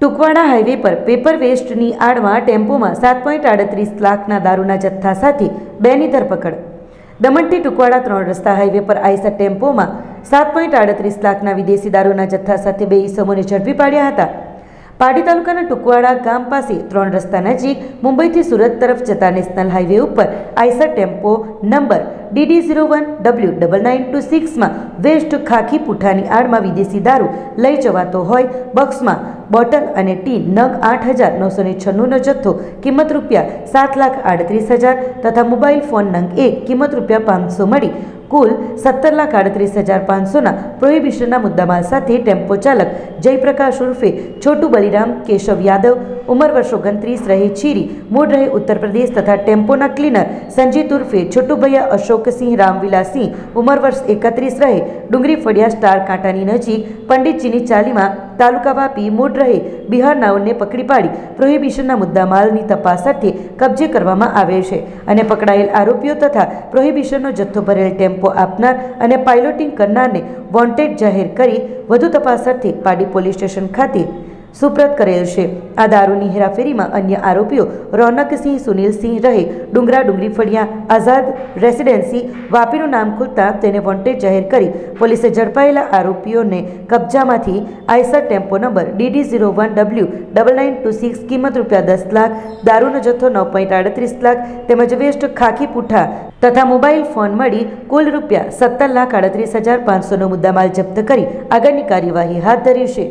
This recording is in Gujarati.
ટુકવાડા હાઈવે પર પેપર વેસ્ટની આડમાં ટેમ્પોમાં સાત પોઈન્ટ આડત્રીસ લાખના દારૂના જથ્થા સાથે બેની ધરપકડ. દમણથી ટુકવાડા ત્રણ રસ્તા હાઈવે પર આઈસા ટેમ્પોમાં સાત પોઈન્ટ આડત્રીસ લાખના વિદેશી દારૂના જથ્થા સાથે બે ઈસમોને ઝડપી પાડ્યા હતા. પાડી તાલુકાના ટુકવાડા ગામ પાસે ત્રણ રસ્તા નજીક મુંબઈથી સુરત તરફ જતા નેશનલ હાઈવે ઉપર Eicher tempo number D D zero one W double nine two સિક્સમાં waste ખાખી પુઠાની આડમાં વિદેશી દારૂ લઈ જવાતો હોય બોક્સમાં બોટલ અને ટી નગ આઠ હજાર નવસો ને છન્નુંનો જથ્થો કિંમત રૂપિયા સાત લાખ આડત્રીસ હજાર તથા મોબાઈલ ફોન નંગ એક કિંમત રૂપિયા પાંચસો મળી. કુલ સત્તર લાખ આડત્રીસ હજાર પાંચસોના પ્રોહિબિશનના મુદ્દામાલ સાથે ટેમ્પો ચાલક જયપ્રકાશ ઉર્ફે છોટુ બલિરામ, કેશવ યાદવ, ઉંમર વર્ષ ઓગણત્રીસ રહે ચીરી મૂળ રહે ઉત્તર પ્રદેશ તથા ટેમ્પોના ક્લીનર સંજીત ઉર્ફે છોટુભૈયા અશોકસિંહ રામવિલાસિંહ ઉંમર વર્ષ એકત્રીસ રહે, ડુંગરી ફળિયા સ્ટાર કાંટાની નજીક પંડિતજીની ચાલીમાં તાલુકા વાપી મૂળ રહે બિહારનાઓને પકડી પાડી પ્રોહિબિશનના મુદ્દામાલની તપાસ અર્થે કબજે કરવામાં આવે છે અને પકડાયેલ આરોપીઓ તથા પ્રોહિબિશનનો જથ્થો ભરેલ ટેમ્પો આપનાર અને પાયલોટિંગ કરનારને વોન્ટેડ જાહેર કરી વધુ તપાસ અર્થે પાડી પોલીસ સ્ટેશન ખાતે સુપ્રત કરેલ છે. આ દારૂની હેરાફેરીમાં અન્ય આરોપીઓ રોનકસિંહ સુનિલસિંહ રહે. ડુંગરા ડુંગરી ફળિયા આઝાદ રેસિડેન્સી વાપીનું નામ ખુલતા તેને વોન્ટેડ જાહેર કરી પોલીસે ઝડપાયેલા આરોપીઓને કબજામાંથી Eicher tempo number DD zero one W double nine two six કિંમત રૂપિયા દસ લાખ, દારૂનો જથ્થો નવ પોઈન્ટ આડત્રીસ લાખ તેમજ વેસ્ટ ખાખી પુઠ્ઠા તથા મોબાઈલ ફોન મળી કુલ રૂપિયા સત્તર લાખ આડત્રીસ હજાર પાંચસોનો મુદ્દામાલ જપ્ત કરી આગળની કાર્યવાહી હાથ ધરી છે.